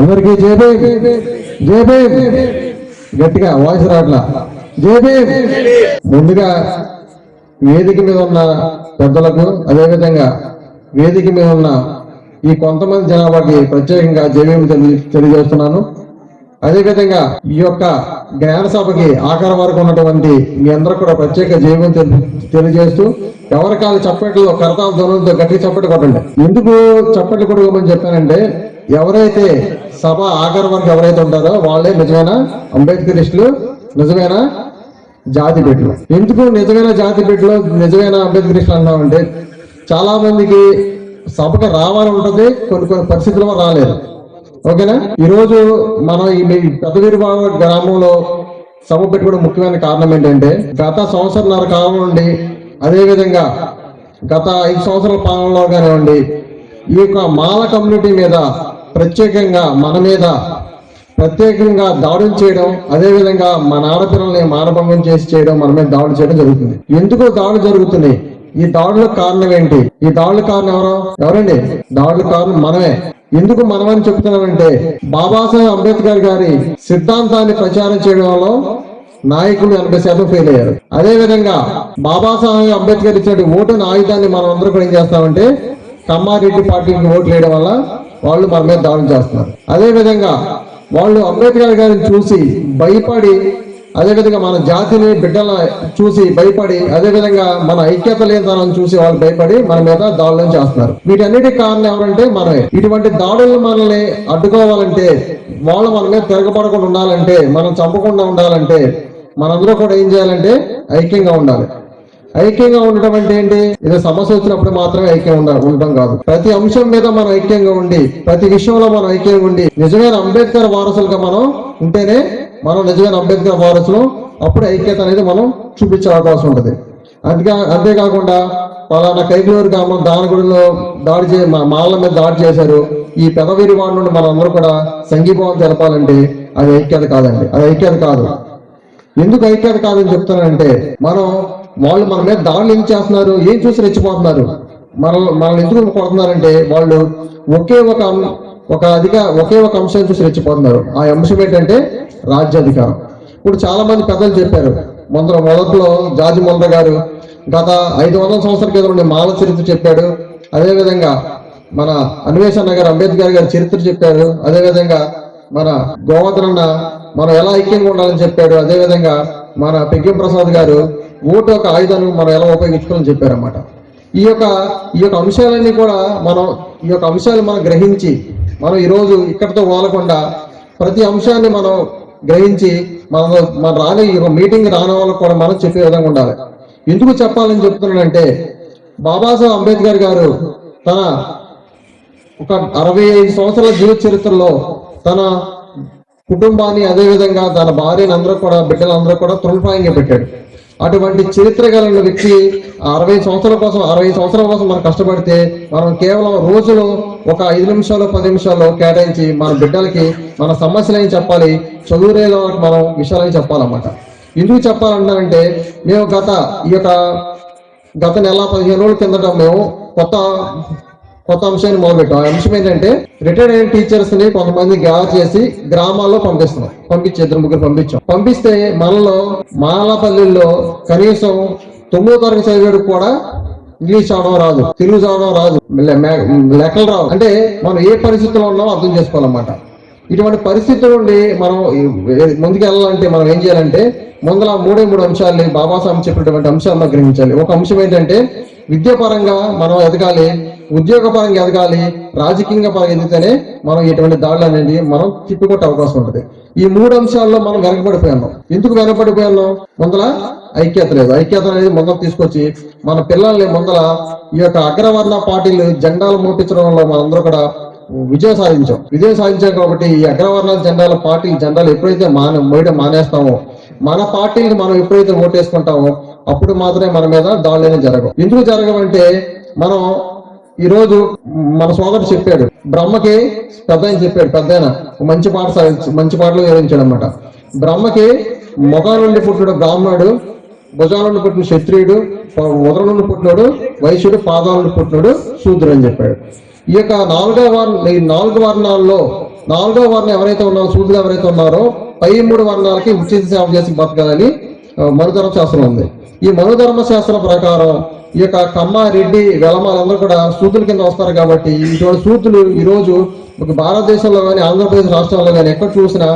అందరికీ JB JB గట్టిగా voice రావట్లా. జేబీ ముందుగా వేదిక మీద ఉన్న పెద్దలకు అదేవిధంగా వేదిక మీద ఉన్న ఈ కొంతమంది జనాభాకి ప్రత్యేకంగా జేబీఎం తెలియజేస్తున్నాను. అదేవిధంగా ఈ యొక్క జ్ఞాన సభకి ఆకారం వరకు ఉన్నటువంటి మీ అందరూ కూడా ప్రత్యేక జీవం తెలియజేస్తూ ఎవరి కాదు చప్పట్లు కరతాల ధ్వనులతో గట్టి చప్పట్లు కొట్టండి. ఎందుకు చప్పట్లు కొట్టుకోమని చెప్పానంటే ఎవరైతే సభ ఆఖరి వరకు ఎవరైతే ఉంటారో వాళ్ళే నిజమైన అంబేద్కరిస్టులు నిజమైన జాతి బిడ్డలు. ఎందుకు నిజమైన జాతి బిడ్డలు నిజమైన అంబేద్కరిస్టులు అన్నామంటే చాలా మందికి సభకు రావాలని ఉంటుంది కొన్ని కొన్ని పరిస్థితుల్లో రాలేదు. ఓకేనా? ఈరోజు మనం ఈ మీ గ్రామంలో సభ పెట్టుకోవడం ముఖ్యమైన కారణం ఏంటంటే గత సంవత్సరంన్నర కాలం నుండి అదేవిధంగా గత ఐదు సంవత్సరాల పాలనలో కానివ్వండి ఈ యొక్క మాల కమ్యూనిటీ మీద ప్రత్యేకంగా మన మీద ప్రత్యేకంగా దాడులు చేయడం అదేవిధంగా మన ఆడపిల్లల్ని మానభంగం చేసి చేయడం మన మీద దాడులు చేయడం జరుగుతుంది. ఎందుకు దాడులు జరుగుతున్నాయి? ఈ దాడులకు కారణం ఏంటి? ఈ దాడులకు కారణం ఎవరు? ఎవరండి? దాడులకు కారణం మనమే. ఎందుకు మనమని చెప్తున్నామంటే బాబాసాహెబ్ అంబేద్కర్ గారి సిద్ధాంతాన్ని ప్రచారం చేయడంలో నాయకులు ఎనభై శాతం ఫెయిల్ అయ్యారు. అదే విధంగా బాబాసాహెబ్ అంబేద్కర్ ఇచ్చిన ఓటుని ఆయుధాన్ని మనం అందరూ కూడా ఏం చేస్తామంటే కమ్మారెడ్డి పార్టీకి ఓట్లు వేయడం వల్ల వాళ్ళు మన మీద దాడులు చేస్తున్నారు. అదే విధంగా వాళ్ళు అంబేద్కర్ గారిని చూసి భయపడి అదేవిధంగా మన జాతిని బిడ్డల చూసి భయపడి అదే విధంగా మన ఐక్యత లేనితనం చూసి వాళ్ళు భయపడి మన మీద దాడులను చేస్తున్నారు. వీటన్నిటికి కారణం ఎవరంటే మనమే. ఇటువంటి దాడులను మనల్ని అడ్డుకోవాలంటే వాళ్ళు మన మీద తిరగబడకుండా ఉండాలంటే మనం చంపకుండా ఉండాలంటే మనందరూ కూడా ఏం చేయాలంటే ఐక్యంగా ఉండాలి. ఐక్యంగా ఉండటం అంటే ఏంటి? ఇది సమస్య వచ్చినప్పుడు మాత్రమే ఐక్యం ఉండటం కాదు. ప్రతి అంశం మీద మనం ఐక్యంగా ఉండి ప్రతి విషయంలో మనం ఐక్యంగా ఉండి నిజమైన అంబేద్కర్ వారసులుగా మనం ఉంటేనే మనం నిజమైన అంబేద్కర్ వారసులు అప్పుడు ఐక్యత అనేది మనం చూపించే అవకాశం ఉంటుంది. అంతే అంతేకాకుండా పలానా కైకలూరు గ్రామం దానగుడిలో దాడి చే మా మాల మీద దాడి చేశారు. ఈ పెదవీరి వాడి నుండి మనందరూ అందరూ కూడా సంఘీభావం తెలపాలంటే అది ఐక్యత కాదండి. అది ఐక్యత కాదు. ఎందుకు ఐక్యత కాదని చెప్తున్నానంటే మనం వాళ్ళు మన మీద దాడులు ఏం చేస్తున్నారు? ఏం చూసి రెచ్చిపోతున్నారు? మన మనల్ని ఎందుకు కొడుతున్నారంటే వాళ్ళు ఒకే ఒక ఒక అధిక ఒకే ఒక అంశం చూసి రెచ్చిపోతున్నారు. ఆ అంశం ఏంటంటే రాజ్యాధికారం. ఇప్పుడు చాలా మంది పెద్దలు చెప్పారు మొదల మొదట్లో జాజి మొంద గారు గత ఐదు వందల సంవత్సరాల క్రితం ఉండే మాల చరిత్ర చెప్పాడు. అదేవిధంగా మన అన్వేషణ గారు అంబేద్కర్ గారి చరిత్ర చెప్పారు. అదేవిధంగా మన గోవర్ధన మనం ఎలా ఐక్యంగా ఉండాలని చెప్పాడు. అదేవిధంగా మన పెగ్గిం ప్రసాద్ గారు ఓటు ఒక ఆయుధాన్ని మనం ఎలా ఉపయోగించుకోవాలని చెప్పారన్నమాట. ఈ యొక్క ఈ యొక్క అంశాలన్నీ కూడా మనం ఈ యొక్క అంశాలు మనం గ్రహించి మనం ఈరోజు ఇక్కడితో వాలకుండా ప్రతి అంశాన్ని మనం గ్రహించి మన మన రాని ఈ యొక్క మీటింగ్ రాని వాళ్ళకు కూడా మనం చెప్పే విధంగా ఉండాలి. ఎందుకు చెప్పాలని చెప్తున్నానంటే బాబాసాహెబ్ అంబేద్కర్ గారు తన ఒక అరవై ఐదు సంవత్సరాల జీవిత చరిత్రలో తన కుటుంబాన్ని అదే విధంగా తన భార్యను అందరూ కూడా బిడ్డలందరూ కూడా తృణప్రాయంగా పెట్టాడు. అటువంటి చరిత్ర కలిగిన వ్యక్తి ఆ అరవై సంవత్సరాల కోసం అరవై సంవత్సరాల కోసం మనం కష్టపడితే మనం కేవలం రోజులో ఒక ఐదు నిమిషాలు పది నిమిషాలు కేటాయించి మన బిడ్డలకి మన సమస్యలు ఏం చెప్పాలి చదువురేలో మనం విషయాలని చెప్పాలన్నమాట. ఎందుకు చెప్పాలన్నానంటే మేము గత ఈ యొక్క గత నెల పదిహేను రోజుల కిందట మేము కొత్త కొత్త అంశాన్ని మొదలుపెట్టాం. ఆ అంశం ఏంటంటే రిటైర్డ్ అయిన టీచర్స్ని కొంతమంది గ్యాదర్ చేసి గ్రామాల్లో పంపిస్తున్నాం పంపించి ఇద్దరు ముగ్గురు పంపించాం. పంపిస్తే మనలో మాలపల్లిలో కనీసం తొమ్మిదో తరగతి చదివాడు కూడా ఇంగ్లీష్ చదవడం రాదు తెలుగు చదవడం రాదు. లెక్కలు రావు. అంటే మనం ఏ పరిస్థితిలో ఉన్నామో అర్థం చేసుకోవాలన్నమాట. ఇటువంటి పరిస్థితుల నుండి మనం ముందుకెళ్ళాలంటే ముందుకు వెళ్ళాలంటే మనం ఏం చేయాలంటే ముందల మూడే మూడు అంశాలని బాబాసాహెబ్ చెప్పినటువంటి అంశాలను గ్రహించాలి. ఒక అంశం ఏంటంటే విద్యాపరంగా మనం ఎదగాలి ఉద్యోగపరంగా ఎదగాలి రాజకీయంగా పరంగా ఎదిగితేనే మనం ఇటువంటి దాడులు అనేది మనం తిప్పికొట్టే అవకాశం ఉంటుంది. ఈ మూడు అంశాల్లో మనం వెనకబడిపోయాం ఎందుకు వెనకబడిపోయాం ముందల ఐక్యత లేదు. ఐక్యత అనేది ముందర తీసుకొచ్చి మన పిల్లల్ని ముందల ఈ యొక్క అగ్రవర్ణ పార్టీలు జెండాలు మోపించడంలో మనందరూ కూడా విజయం సాధించాం. విజయం సాధించాం కాబట్టి ఈ అగ్రవర్ణాల జెండాల పార్టీ జెండాలు ఎప్పుడైతే మాన మోయడం మానేస్తామో మన పార్టీని మనం ఎప్పుడైతే ఓటేసుకుంటామో అప్పుడు మాత్రమే మన మీద దాడులు అనేవి జరగవు. ఎందుకు జరగవంటే మనం ఈ రోజు మన సోదరుడు చెప్పాడు. బ్రహ్మకి పెద్ద చెప్పాడు పెద్ద మంచి పాట మంచి పాటలు వివరించాడు అనమాట బ్రహ్మకి మొఖం నుండి పుట్టిన బ్రాహ్మణుడు భుజాల నుండి పుట్టిన క్షత్రియుడు ఉదర నుండి పుట్టినాడు వైశ్యుడు పాదాల నుండి పుట్టినాడు శూద్రుడు అని చెప్పాడు. ఈ యొక్క నాలుగో వర్ణ ఈ నాలుగు వర్ణాల్లో నాలుగో వర్ణం ఎవరైతే ఉన్నారో సూదులు ఎవరైతే ఉన్నారో పై మూడు వర్ణాలకి ఉచిత సేవ చేసి బతకాలని మరుతరం శాస్త్రం ఉంది. ఈ మనుధర్మ శాస్త్రం ప్రకారం ఈ యొక్క కమ్మ రెడ్డి వెలమాలందరూ కూడా సూతుల కింద వస్తారు కాబట్టి ఇటువంటి సూతులు ఈరోజు ఒక భారతదేశంలో కానీ ఆంధ్రప్రదేశ్ రాష్ట్రంలో కానీ ఎక్కడ చూసినా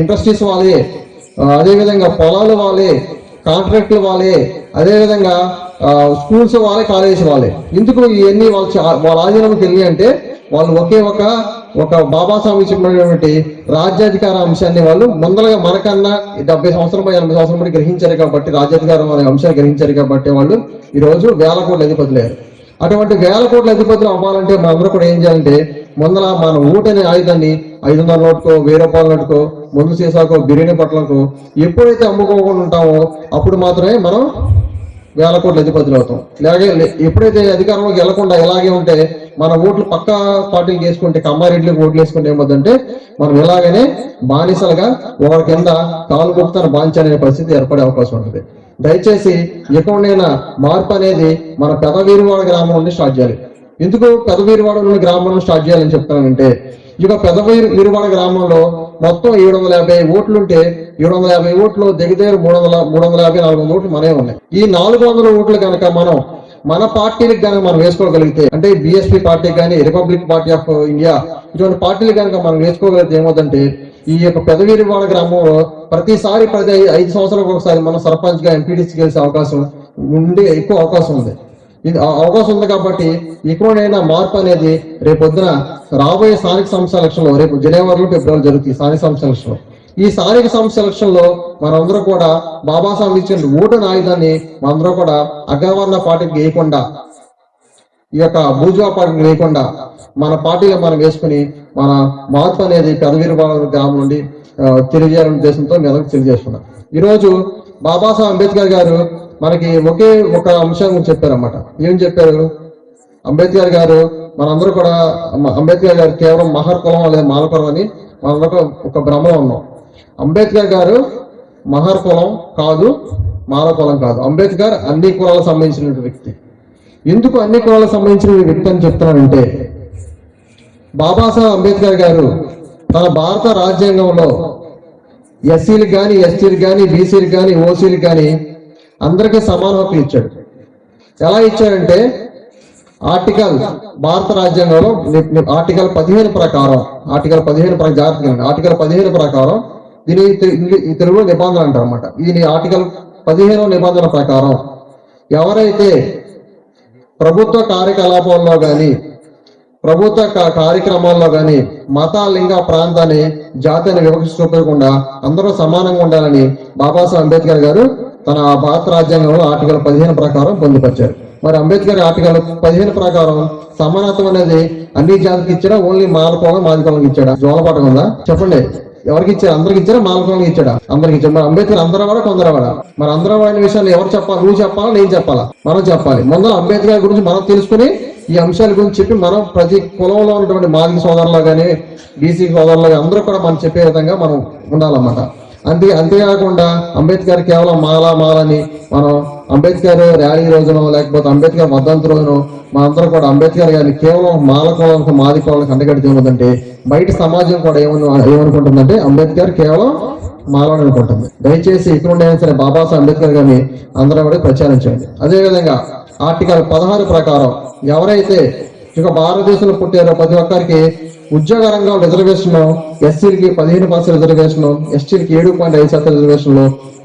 ఇండస్ట్రీస్ వాళ్ళే. అదేవిధంగా పొలాలు వాళ్ళే. కాంట్రాక్టులు వాళ్ళే. అదేవిధంగా స్కూల్స్ వాళ్ళే కాలేజెస్ వాళ్ళే. ఎందుకు ఇవన్నీ వాళ్ళ వాళ్ళ ఆధీనంకి వెళ్ళి అంటే వాళ్ళు ఒకే ఒక ఒక బాబాసాహెబ్ చెప్పినటువంటి రాజ్యాధికార అంశాన్ని వాళ్ళు ముందరగా మనకన్నా డెబ్బై సంవత్సరం ఎనభై సంవత్సరం బట్టి గ్రహించారు కాబట్టి రాజ్యాధికారం అనే అంశాన్ని గ్రహించారు కాబట్టి వాళ్ళు ఈరోజు వేల కోట్ల అధిపతులయ్యారు. అటువంటి వేల కోట్ల అధిపతులు అవ్వాలంటే మనందరూ కూడా ఏం చేయాలంటే ముందర మన ఊటనే ఆయుధాన్ని ఐదు వందల నోటుకో వెయ్యి రూపాయల నోటుకో ముందు సీసాకో బిర్యానీ పట్లకో ఎప్పుడైతే అమ్ముకోకుండా ఉంటామో అప్పుడు మాత్రమే మనం వేల కోట్ల అధిపతులు అవుతాం. లేక ఎప్పుడైతే అధికారంలోకి వెళ్ళకుండా ఇలాగే ఉంటే మన ఓట్లు పక్క పార్టీలు వేసుకుంటే కమ్మారెడ్డిలకు ఓట్లు వేసుకుంటే ఏమవుతుందంటే మనం ఇలాగనే బానిసలుగా ఒకరి కింద కాలు ముక్తాను బాంచనే పరిస్థితి ఏర్పడే అవకాశం ఉంటుంది. దయచేసి ఎక్కడైనా మార్పు అనేది మన పెదవీరువాడ గ్రామం నుండి స్టార్ట్ చేయాలి. ఎందుకు పెదవీరువాడ గ్రామాలను స్టార్ట్ చేయాలని చెప్తానంటే ఇక పెదవీరు వీరువాడ గ్రామంలో మొత్తం ఏడు వందల యాభై ఓట్లు ఉంటే ఏడు వందల యాభై ఓట్లు దగ్గర దగ్గర మూడు వందల మూడు వందల యాభై నాలుగు వందల ఓట్లు మనమే ఉన్నాయి. ఈ నాలుగు వందల ఓట్లు కనుక మనం మన పార్టీలకు కనుక మనం వేసుకోగలిగితే అంటే బిఎస్పీ పార్టీ కానీ రిపబ్లిక్ పార్టీ ఆఫ్ ఇండియా ఇటువంటి పార్టీలు కనుక మనం వేసుకోగలిగితే ఏమవుతుందంటే ఈ యొక్క పెదవీరివాడ గ్రామంలో ప్రతిసారి ప్రతి ఐదు సంవత్సరాలకు ఒకసారి మనం సర్పంచ్గా ఎంపీటీసీ గెలిచే అవకాశం ఉండే ఎక్కువ అవకాశం ఉంది. ఇది అవకాశం ఉంది కాబట్టి ఎక్కువనైనా మార్పు అనేది రేపొద్దున రాబోయే స్థానిక సంస్థ ఎలక్షన్ రేపు జనవరిలో ఫిబ్రవరి జరుగుతుంది స్థానిక సంస్థ ఎలక్షన్ ఈ స్థానిక సంస్థ ఎలక్షన్లో మనందరూ కూడా బాబాసాహెబ్ ఇచ్చిన ఓటు నాయుధాన్ని మనందరూ కూడా అగ్రవర్ణ పార్టీకి వేయకుండా ఈ యొక్క భూజా పార్టీకి వేయకుండా మన పార్టీలో మనం వేసుకుని మన మార్పు అనేది పెదవీరబాల గ్రామం నుండి తెలియజేయాలనే ఉద్దేశంతో మీ అందరికి తెలియజేస్తున్నాం ఈరోజు బాబాసాహెబ్ అంబేద్కర్ గారు మనకి ఒకే ఒక అంశం చెప్పారన్నమాట. ఏం చెప్పారు? అంబేద్కర్ గారు మనందరూ కూడా అంబేద్కర్ గారు కేవలం మహర్ కులం లేదా మాలకులం అని మనందరూ ఒక భ్రమలో ఉన్నాం. అంబేద్కర్ గారు మహర్ కులం కాదు మాల కులం కాదు. అంబేద్కర్ అన్ని కులాలకు సంబంధించిన వ్యక్తి. ఎందుకు అన్ని కులాలకు సంబంధించిన వ్యక్తి అని చెప్తున్నానంటే బాబాసాహెబ్ అంబేద్కర్ గారు తన భారత రాజ్యాంగంలో ఎస్సీలకు కానీ ఎస్టీలకు కానీ బీసీలకు కానీ ఓసీలకు కానీ అందరికీ సమాన హక్కులు ఇచ్చాడు. ఎలా ఇచ్చాడంటే ఆర్టికల్ భారత రాజ్యాంగంలో ని- ఆర్టికల్ పదిహేను ప్రకారం ఆర్టికల్ పదిహేను ప్రకారం జాగ్రత్తగా ఆర్టికల్ పదిహేను ప్రకారం దీని ఇంగ్లీ- తెలుగులో నిబంధన అంటారు అనమాట దీని ఆర్టికల్ పదిహేను నిబంధన ప్రకారం ఎవరైతే ప్రభుత్వ కార్యకలాపాల్లో కానీ ప్రభుత్వ కార్యక్రమాల్లో కానీ మత లింగ ప్రాంతాన్ని జాతిని వివక్ష చూపకుండా అందరూ సమానంగా ఉండాలని బాబాసాహెబ్ అంబేద్కర్ గారు తన భారత రాజ్యాంగంలో ఆర్టికల్ పదిహేను ప్రకారం పొందుపరిచారు మరి అంబేద్కర్ ఆర్టికల్ పదిహేను ప్రకారం సమానత్వం అనేది అన్ని జాతికి ఇచ్చాడా? ఓన్లీ మాలకోవం మాదికోవాలకి ఇచ్చాడా? జోలపాటం ఉందా? చెప్పండి. ఎవరికి ఇచ్చారు? అందరికి ఇచ్చారా? మాలకోవాలకి ఇచ్చాడా? అందరికి ఇచ్చారు. మరి అంబేద్కర్ అందరూ వాడా? కొందరు వాడా? మరి అందరం వాడిన విషయాలు ఎవరు చెప్పాలి? నువ్వు చెప్పాలా? నేను చెప్పాలా? మనం చెప్పాలి. ముందు అంబేద్కర్ గురించి మనం తెలుసుకుని ఈ అంశాల గురించి చెప్పి మనం ప్రతి కులంలో ఉన్నటువంటి మాదిక సోదరులు కానీ బీసీ సోదరులు కానీ అందరూ కూడా మనం చెప్పే విధంగా మనం ఉండాలన్నమాట. అంతే అంతేకాకుండా అంబేద్కర్ కేవలం మాల మాలని మనం అంబేద్కర్ ర్యాలీ రోజునో లేకపోతే అంబేద్కర్ వర్ధంతి రోజునో మనందరం కూడా అంబేద్కర్ గారిని కేవలం మాల కులాలకు మాది కులాలకు అంటగడితే ఏముందంటే బయట సమాజం కూడా ఏమను ఏమనుకుంటుందంటే అంబేద్కర్ కేవలం మాలని అనుకుంటుంది. దయచేసి ఇక్కడ సరే బాబాసాహెబ్ అంబేద్కర్ గారిని అందరం కూడా ప్రచారించండి అదేవిధంగా ఆర్టికల్ పదహారు ప్రకారం ఎవరైతే ఇక భారతదేశంలో పుట్టారో ప్రతి ఒక్కరికి ఉద్యోగ రంగం రిజర్వేషన్ ఎస్సీలకి పదిహేను పర్సెంట్ రిజర్వేషన్ ఎస్టీలకి ఏడు పాయింట్ ఐదు శాతం రిజర్వేషన్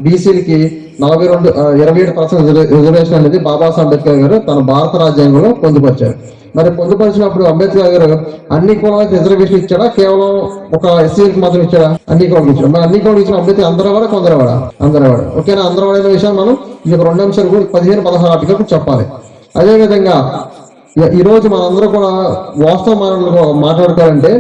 బీసీలకి నలభై రెండు ఇరవై ఏడు పర్సెంట్ రిజర్వేషన్ అనేది బాబాసాహెబ్ అంబేద్కర్ గారు తన భారత రాజ్యాంగంలో పొందుపరిచారు. మరి పొందుపరిచినప్పుడు అంబేద్కర్ గారు అన్ని కులాలకు రిజర్వేషన్ ఇచ్చాడా? కేవలం ఒక ఎస్సీలకు మాత్రం ఇచ్చాడా? అన్ని కులాలకు ఇచ్చాడు. మరి అన్ని కులాలకు ఇచ్చిన అంబేద్కర్ అందరూ వాడా కొందరు వాడ అందరూ ఓకేనా? అందరూ వాడైన విషయాన్ని మనం ఈ యొక్క రెండు అంశాలు కూడా పదిహేను పదహారు ఆర్టికల్ చెప్పాలి. అదేవిధంగా ఈ- ఈ రోజు మనందరూ కూడా వాస్తవ మనం మాట్లాడుకోవాలంటే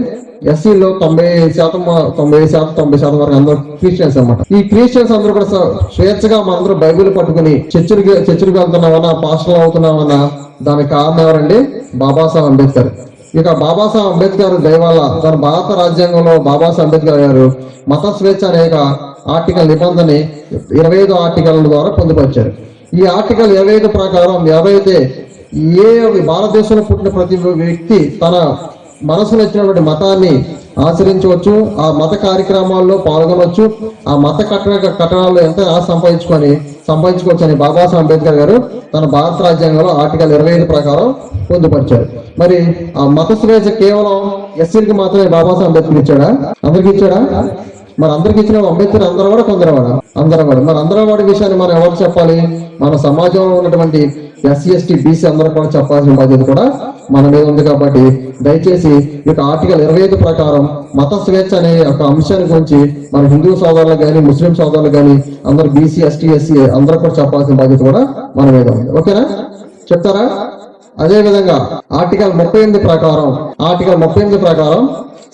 ఎస్సీలో తొంభై శాతం తొంభై శాతం తొంభై శాతం వరకు అందరూ క్రిస్టియన్స్ అనమాట ఈ క్రిస్టియన్స్ అందరూ కూడా స్వేచ్ఛగా మనందరూ బైబిల్ పట్టుకుని చర్చికి చర్చికి వెళ్తున్నామన్నా పాస్టర్లు అవుతున్నామన్నా దానికి కారణం ఎవరండి? బాబాసాహెబ్ అంబేద్కర్. ఇక బాబాసాహెబ్ అంబేద్కర్ దయవల్ల తన భారత రాజ్యాంగంలో బాబాసాహెబ్ అంబేద్కర్ గారు మత స్వేచ్ఛ అనేక ఆర్టికల్ నిబంధన ఇరవై ఐదు ఆర్టికల్ ద్వారా పొందుపరిచారు. ఈ ఆర్టికల్ ఇరవై ఐదు ప్రకారం ఎవరైతే ఏ భారతదేశంలో పుట్టిన ప్రతి వ్యక్తి తన మనసులో వచ్చినటువంటి మతాన్ని ఆచరించవచ్చు ఆ మత కార్యక్రమాల్లో పాల్గొనవచ్చు ఆ మత కట్టడ కట్టడాల్లో ఎంత సంపాదించుకొని సంపాదించుకోవచ్చు అని బాబాసాహెబ్ అంబేద్కర్ గారు తన భారత రాజ్యాంగంలో ఆర్టికల్ ఇరవై ఐదు ప్రకారం పొందుపరిచారు. మరి ఆ మత స్వేచ్ఛ కేవలం ఎస్సీలకి మాత్రమే బాబాసాహెబ్ అంబేద్కర్ ఇచ్చాడా? అందరికి ఇచ్చాడా? మరి అందరికి ఇచ్చిన అంబేద్కర్ అందరూ కూడా కొందరవాడు? అందరవాడు. మరి అందరవాడి విషయాన్ని మనం ఎవరు చెప్పాలి? మన సమాజంలో ఉన్నటువంటి ఎస్సీ ఎస్టీ బీసీ అందరూ కూడా చెప్పాల్సిన బాధ్యత కూడా మన మీద ఉంది కాబట్టి దయచేసి ఇక ఆర్టికల్ ఇరవై ఐదు ప్రకారం మత స్వేచ్ఛ అనే ఒక అంశాన్ని గురించి మన హిందూ సోదరులు కానీ ముస్లిం సోదరులు కానీ అందరూ బీసీ ఎస్టీ ఎస్సీ అందరూ కూడా చెప్పాల్సిన బాధ్యత కూడా మన మీద ఉంది. ఓకేనా? చెప్తారా? అదేవిధంగా ఆర్టికల్ ముప్పై ఎనిమిది ప్రకారం ఆర్టికల్ ముప్పై ఎనిమిది ప్రకారం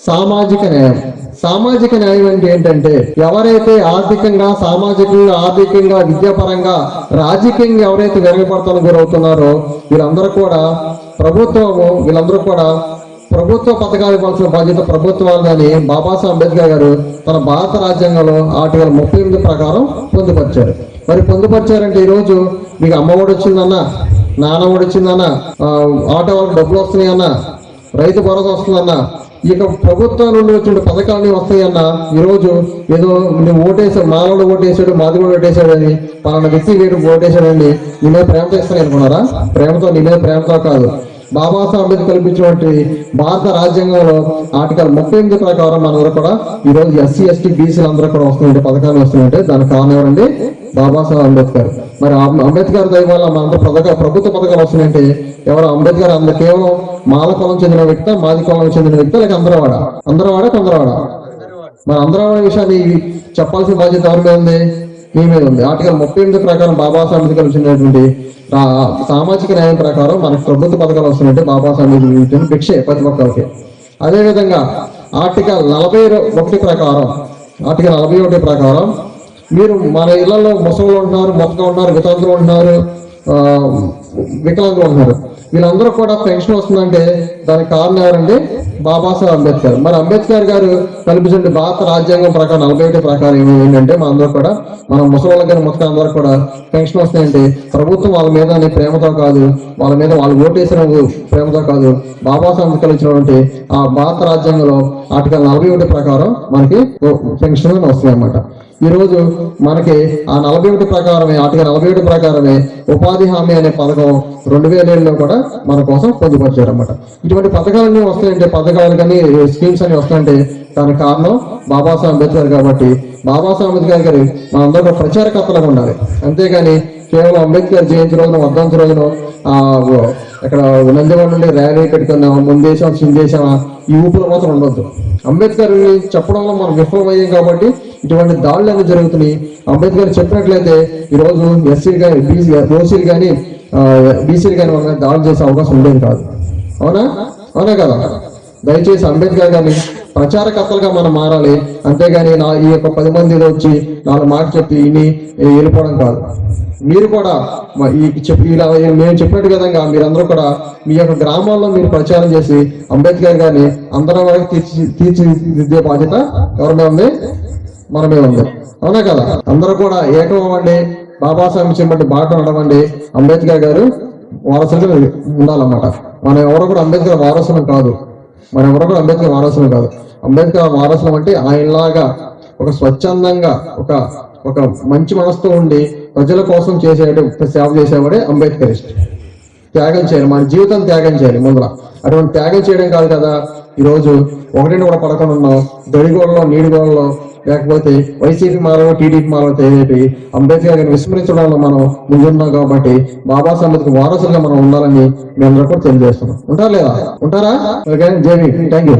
సామాజిక న్యాయం. సామాజిక న్యాయం అంటే ఏంటంటే ఎవరైతే ఆర్థికంగా సామాజికంగా ఆర్థికంగా విద్యాపరంగా రాజకీయంగా ఎవరైతే వెరగబడతానికి గురవుతున్నారో వీళ్ళందరూ కూడా ప్రభుత్వము వీళ్ళందరూ కూడా ప్రభుత్వ పథకాలు ఇవ్వాల్సిన బాధ్యత ప్రభుత్వాలని బాబాసాహెబ్ అంబేద్కర్ గారు తన భారత రాజ్యాంగంలో ఆర్టికల్ ముప్పై ఎనిమిది ప్రకారం పొందుపరిచారు. మరి పొందుపరిచారంటే ఈరోజు మీకు అమ్మఒడి వచ్చిందన్న? నాన్నఒడి వచ్చిందన్న ఆటో వాళ్ళకి డబ్బులు వస్తున్నాయన్న రైతు భరోసా వస్తుందన్న ఇక ప్రభుత్వం నుండి వచ్చిన పథకాలన్నీ వస్తాయన్న ఈరోజు ఏదో నువ్వు ఓటేసాడు మానవుడు ఓటేసాడు మాది కూడా ఓటేసాడు అని పలానా వ్యక్తి వీడు ఓటేసాడని నీ మీద ప్రేమతో ఇస్తాను అనుకున్నారా? ప్రేమతో నీ మీద ప్రేమతో కాదు. బాబాసాహెబ్ అంబేద్కర్ కల్పించినటువంటి భారత రాజ్యాంగంలో ఆర్టికల్ ముప్పై ఎనిమిది ప్రకారం మనందరూ కూడా ఈరోజు ఎస్సీ ఎస్టీ బీసీలు అందరూ కూడా వస్తుంటే పథకాలు వస్తున్నాయంటే దానికి కారణం ఎవరండి? బాబాసాహెబ్ అంబేద్కర్. మరి అంబేద్కర్ దయ వల్ల మనంత పథక ప్రభుత్వ పథకాలు వస్తున్నాయంటే ఎవరు అంబేద్కర్ అంద కేవలం మాల కులం చెందిన వ్యక్తి మాది కులం చెందిన వ్యక్తి లేక అందరవాడ? అందరవాడ కొందరవాడ మరి అందరవాడ విషయాన్ని చెప్పాల్సిన బాధ్యత ఎవరి మీద ఉంది? మీ మీద ఉంది. ఆర్టికల్ ముప్పై ఎనిమిది ప్రకారం బాబాసాహెబ్ అంబేద్కర్ వచ్చినటువంటి సామాజిక న్యాయం ప్రకారం మనకు ప్రభుత్వ పథకాలు వస్తున్నాయంటే బాబాసాహెబ్ అంబేద్కర్ భిక్షే ప్రతి ఒక్కరికి. అదేవిధంగా ఆర్టికల్ నలభై ఒకటి ప్రకారం ఆర్టికల్ నలభై ఒకటి ప్రకారం మీరు మన ఇళ్ళలో ముసలు ఉంటున్నారు మొత్తగా ఉన్నారు వితంతులు ఉంటున్నారు వికలాంగులు ఉంటున్నారు. వీళ్ళందరూ కూడా పెన్షన్ వస్తుందంటే దానికి కారణం ఎవరండి బాబాసాహెబ్ అంబేద్కర్. మరి అంబేద్కర్ గారు కల్పించిన భారత రాజ్యాంగం ప్రకారం నలభై ఒకటి ప్రకారం ఏంటంటే మనందరూ కూడా మన ముసలి గారి మొత్తం అందరూ కూడా పెన్షన్ వస్తాయంటే ప్రభుత్వం వాళ్ళ మీద ప్రేమతో కాదు వాళ్ళ మీద వాళ్ళు ఓటేసిన ప్రేమతో కాదు బాబాసాహెబ్ అంబేద్కర్ ఇచ్చినటువంటి ఆ భారత రాజ్యాంగంలో ఆర్టికల్ నలభై ఒకటి ప్రకారం మనకి పెన్షన్ వస్తాయి అన్నమాట ఈరోజు మనకి ఆ నలభై ఒకటి ప్రకారమే ఆర్టికల్ నలభై ఒకటి ప్రకారమే ఉపాధి హామీ అనే పథకం రెండు వేల ఏడులో కూడా మన కోసం పొందుపరిచారు అనమాట ఇటువంటి పథకాలన్నీ వస్తాయంటే పథకాలు కానీ స్కీమ్స్ అని వస్తాయంటే దానికి కారణం బాబాసాహెబ్ అంబేద్కర్ కాబట్టి. బాబాసాహెబ్ అంబేద్కర్ గారి మనందరూ కూడా ప్రచారకర్తలుగా ఉండాలి. అంతేగాని కేవలం అంబేద్కర్ జయంతి రోజున వర్ధంతి రోజున ఇక్కడ నందివాడ నుండి ర్యాలీ పెట్టుకున్నాం ముందేశం చిందేశం ఈ ఊపులు మాత్రం ఉండొద్దు. అంబేద్కర్ చెప్పడంలో మనం విఫలమయ్యాం కాబట్టి ఇటువంటి దాడులు అనేవి జరుగుతున్నాయి. అంబేద్కర్ చెప్పినట్లయితే ఈ రోజు ఎస్సీలు కానీ బీసీ ఓసీలు కానీ బీసీలు కానీ వాళ్ళని దాడులు చేసే అవకాశం ఉండేది కాదు. అవునా? అవునా కదా? దయచేసి అంబేద్కర్ గారిని ప్రచారకర్తలుగా మనం మారాలి. అంతేగాని నా ఈ యొక్క పది మందిలో వచ్చి నాలుగు మాట చెప్పి ఇని వెళ్ళిపోవడం కాదు. మీరు కూడా ఈ చెప్పి ఇలా మేము చెప్పినట్టు విధంగా మీరందరూ కూడా మీ యొక్క గ్రామాల్లో మీరు ప్రచారం చేసి అంబేద్కర్ గారిని అందరం వరకు తీర్చి తీర్చిదిద్దే బాధ్యత ఎవరి ఉంది? మన మీద ఉంది అవునా కదా? అందరూ కూడా ఏకం అవ్వండి బాబాసాహెబ్ చెప్పండి బాట నడవండి అంబేద్కర్ గారు వారసులుగా ఉండాలన్నమాట. మనం ఎవరు కూడా అంబేద్కర్ వారసులం కాదు. మనం ఎవరు కూడా అంబేద్కర్ వారసులం కాదు. అంబేద్కర్ వారసులం అంటే ఆయనలాగా ఒక స్వచ్ఛందంగా ఒక ఒక మంచి మనసుతో ఉండి ప్రజల కోసం చేసే సేవ చేసేవాడే అంబేద్కరిస్ట్ త్యాగం చేయాలి. మన జీవితం త్యాగం చేయాలి ముందర అటువంటి త్యాగం చేయడం కాదు కదా. ఈరోజు ఒకటిని కూడా పడకుండా ఉన్నాం. దొడిగోడలో నీడిగోడలో లేకపోతే వైసీపీ మాలో టీడీపీ మాలో తేలేపి అంబేద్కర్ గారిని విస్మరించడంలో మనం ముందున్నాం కాబట్టి బాబాసాహెబ్కి వారసులుగా మనం ఉండాలని మేము కూడా తెలియజేస్తున్నాం. ఉంటారా లేదా? ఉంటారా? Okay JB thank you